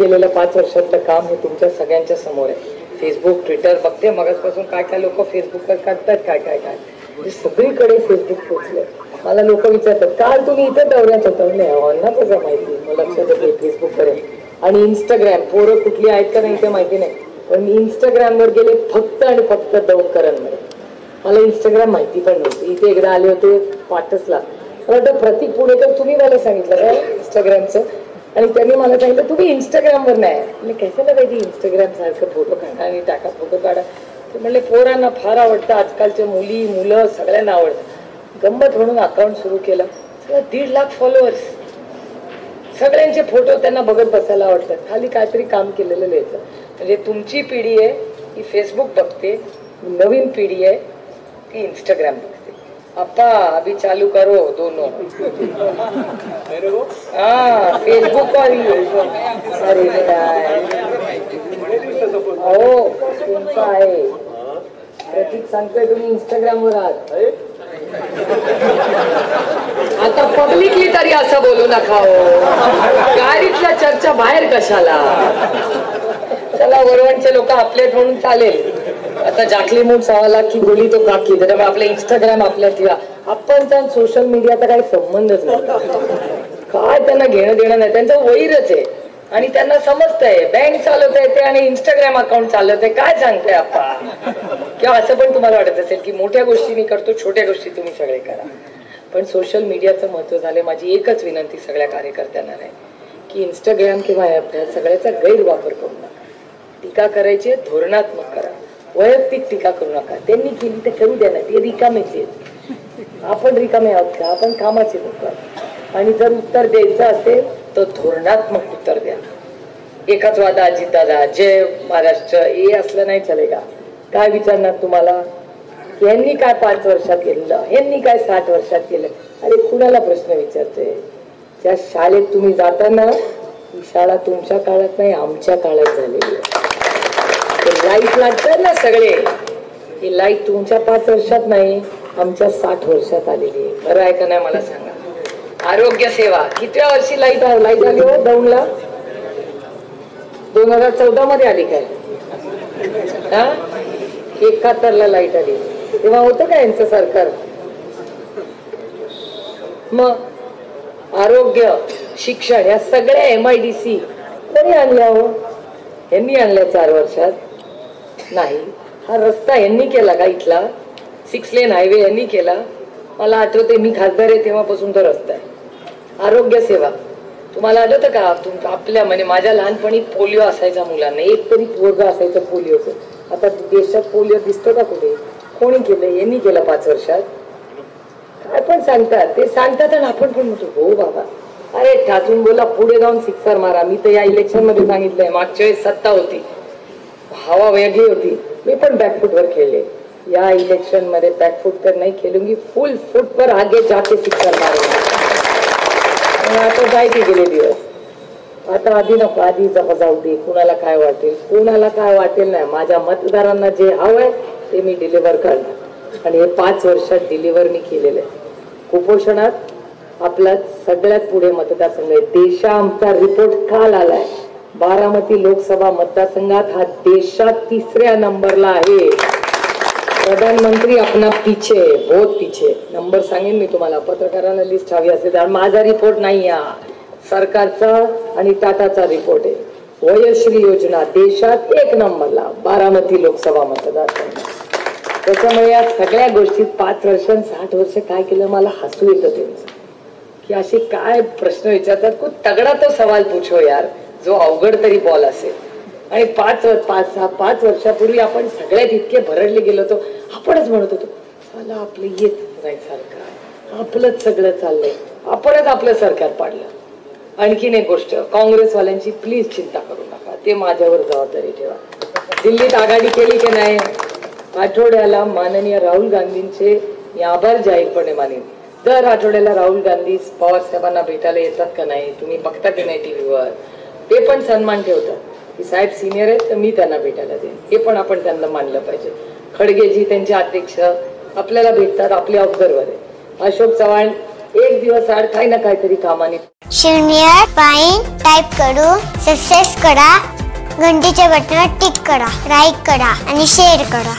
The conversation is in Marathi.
केलेलं पाच वर्षातलं काम हे तुमच्या सगळ्यांच्या समोर आहे. फेसबुक ट्विटर बघते मगजपासून काय काय लोक फेसबुकवर काढतात काय काय काय. म्हणजे सगळीकडे फेसबुक पोचलं मला लोक विचारतात काल तुम्ही इथं दौऱ्यात होता? नाही हो, अण्णा कसं माहिती मग लक्षात येते फेसबुक आणि इंस्टाग्राम पोरं कुठली आहेत का नाही ते माहिती नाही. पण मी इंस्टाग्रामवर गेले फक्त आणि फक्त दौडकरांमध्ये मला इंस्टाग्राम माहिती पण नव्हती. इथे एकदा आले होते पाटसला. मला वाटतं प्रतीक पुणेकर तुम्ही मला सांगितलं काय इंस्टाग्रामचं आणि त्यांनी मला सांगितलं तुम्ही इंस्टाग्रामवर नाही. म्हणजे कशाला पाहिजे इंस्टाग्राम सारखं फोटो काढा आणि टाका फोटो काढा. ते म्हणले पोरांना फार आवडतं आजकालच्या मुली मुलं सगळ्यांना आवडतं. गंमत म्हणून अकाउंट सुरू केलं. सगळं दीड लाख फॉलोअर्स सगळ्यांचे फोटो त्यांना बघत बसायला आवडतात. खाली काहीतरी काम केलेलं लिहायचं. म्हणजे तुमची पिढी आहे ही फेसबुक बघते नवीन पिढी आहे ती इंस्टाग्राम बघते. अप्पा अभी चालू करो दोनों। हाँ फेसबुक और अरे काय हो आहे। प्रतीक सांगतोय तुम्ही इंस्टाग्रामवर आहात आता पब्लिकली तरी असं बोलू नका हो. गाडीतल्या चर्चा बाहेर कशाला? चला वरवणचे लोक आपले म्हणून चालेल. आता जाकली मूळ सहा लाख की गोळी तो काकी त्याच्यामुळे आपलं इंस्टाग्राम आपल्या ठेवा आपण सोशल मीडियाचा काही संबंधच नाही. काय त्यांना घेणं देणं नाही. त्यांचं वैरच आहे. आणि त्यांना समजतंय. बँक चालवत आहे ते आणि इंस्टाग्राम अकाउंट चालवत आहे काय सांगताय आपा? किंवा असं पण तुम्हाला वाटत असेल की मोठ्या गोष्टी मी करतो छोट्या गोष्टी तुम्ही सगळे करा. पण सोशल मीडियाचं महत्त्व झाले माझी एकच विनंती सगळ्या कार्यकर्त्यांना नाही की इंस्टाग्राम किंवा ॲप या सगळ्याचा गैरवापर करू नका. टीका करायची धोरणात्मक करा. वैयक्तिक टीका करू नका. त्यांनी केली तर करू द्या ना. ते रिकामेचे आहेत. आपण रिकामे आहोत का? आपण कामाचे लोक आणि जर उत्तर द्यायचं असेल तर धोरणात्मक उत्तर द्या. एकाच वादा अजिताला जय महाराष्ट्र. हे असलं नाही चालेगा. काय विचारणार तुम्हाला? यांनी काय पाच वर्षात केलं? यांनी काय साठ वर्षात केलं? अरे कुणाला प्रश्न विचारते त्या शाळेत तुम्ही जाताना ही शाळा तुमच्या काळात नाही आमच्या काळात झालेली आहे. लाइट लागतात ना सगळे. ही लाइट तुमच्या पाच वर्षात नाही आमच्या साठ वर्षात आलेली आहे. खरं आहे का नाही मला सांगा? आरोग्य सेवा. कितव्या वर्षी लाइट लाइट आली हो दौंडला? दोन हजार चौदा मध्ये आली काय? हा? एकाहत्तर ला लाइट आली. तेव्हा होतं का यांचं सरकार? मग आरोग्य शिक्षण या सगळ्या एम आय डी सी कोणी आणल्या हो? यांनी आणल्या चार वर्षात. नाही. हा रस्ता यांनी केला का इथला? सिक्स लेन हायवे यांनी केला. मला आठवते मी खासदार आहे तेव्हापासून तो रस्ता आहे. आरोग्य सेवा. तुम्हाला आठवतं का? तुम आपल्या म्हणजे माझ्या लहानपणी पोलिओ असायचा मुलांना. एक तरी पोरगा असायचं पोलिओचं. आता देशात पोलिओ दिसतो का कुठे? कोणी केलं यांनी केलं पाच वर्षात. काय पण सांगतात. ते सांगतात आणि आपण पण म्हणतो हो बाबा. अरे ठाचून बोला पुढे जाऊन सिक्सर मारा. मी तर या इलेक्शनमध्ये सांगितलंय. मागच्या वेळेस सत्ता होती. हवा वेगळी होती. मी पण बॅकफूटवर खेळले. या इलेक्शनमध्ये बॅकफूट तर नाही खेळूंगी फुल फूटवर आगे जाके सिक्सर मारून आता जायचे गेले दिवस. आता आधी नको आधी जपा जाऊ दे. कुणाला काय वाटेल? कुणाला काय वाटेल नाही. माझ्या मतदारांना जे हवंय ते मी डिलिव्हर करणार. आणि हे पाच वर्षात डिलिव्हर मी केलेलं आहे. कुपोषणात आपला सगळ्यात पुढे मतदारसंघ आहे. देशा आमचा रिपोर्ट काल आलाय. बारामती लोकसभा मतदारसंघात हा देशात तिसऱ्या नंबरला आहे. प्रधानमंत्री अपना पीछे बहुत पीछे. नंबर सांगेन मी तुम्हाला. पत्रकारांना लिस्ट हवी असेल तर. माझा रिपोर्ट नाही हा. सरकारचा आणि टाटाचा रिपोर्ट आहे. वयश्री योजना देशात एक नंबरला. बारामती लोकसभा मतदारसंघ. त्याच्यामुळे या सगळ्या गोष्टीत पाच वर्ष साठ वर्ष काय केलं मला हसू येतं त्यांचं की असे काय प्रश्न विचारतात. खूप तगडा तो सवाल पूछो यार. जो अवघड तरी बॉल असेल. आणि पाच पाच सहा पाच वर्षापूर्वी आपण सगळ्यात इतके भरडले गेलो होतो. आपणच म्हणत होतो मला आपलं येत नाही सरकार. आपलंच सगळं चाललंय. आपणच आपलं सरकार पाडलं. आणखीन एक गोष्ट काँग्रेसवाल्यांची प्लीज चिंता करू नका. ते माझ्यावर जबाबदारी ठेवा. दिल्लीत आघाडी केली की नाही? आठवड्याला माननीय राहुल गांधींचे मी आभार जाहीरपणे मानेन. दर आठवड्याला राहुल गांधी पवार साहेबांना भेटायला येतात का नाही? तुम्ही बघता की नाही टीव्हीवर ते पण सन्मान ठेवतात. की साहेब सिनियर आहेत तर मी त्यांना भेटायला देईन. हे पण आपण त्यांना मानलं पाहिजे. खडगेजी त्यांचे अध्यक्ष आपल्याला भेटतात आपले ऑब्झर्वर आहे अशोक चव्हाण एक दिवस आड काही ना काहीतरी कामाने शून्य पाईन टाईप करू सक्सेस करा घंटीच्या बटनावर टिक करा लाईक करा आणि शेअर करा.